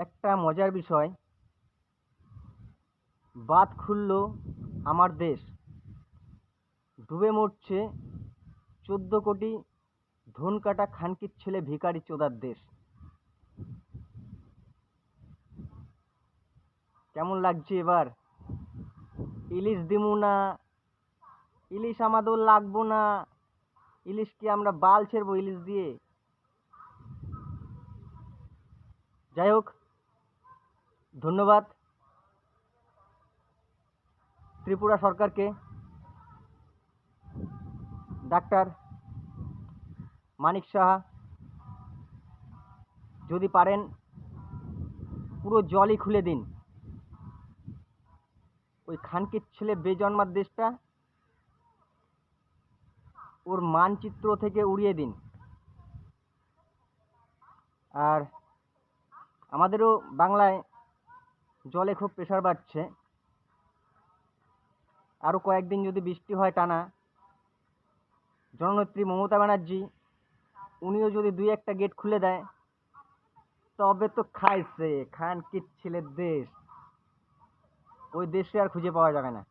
একটা মজার বিষয়। বাঁধ খুলল আমার দেশ। ডুবে মরছে চোদ্দ কোটি ধন কাটা খানকির ছেলে ভিখারি চোদার দেশ। কেমন লাগছে এবার? ইলিশ দিমু না? ইলিশ আমাদের লাগবো না? ইলিশ কি আমরা বাল ছেড়বো ইলিশ দিয়ে? যাই হোক ধন্যবাদ। ত্রিপুরা সরকারকে, ডাক্তার মানিক সাহা, যদি পারেন পুরো জলই খুলে দিন। ওই খানকির ছেলে বেজন্মার দেশটা ওর মানচিত্র থেকে উড়িয়ে দিন। আর আমাদেরও বাংলায় জলে খুব প্রেশার বাড়ছে। আরও কয়েকদিন যদি বৃষ্টি হয় টানা, জননেত্রী মমতা ব্যানার্জি, উনিও যদি দুই একটা গেট খুলে দেয়, তবে তো খাইছে খানকির ছেলের দেশ। ওই দেশে আর খুঁজে পাওয়া যাবে না।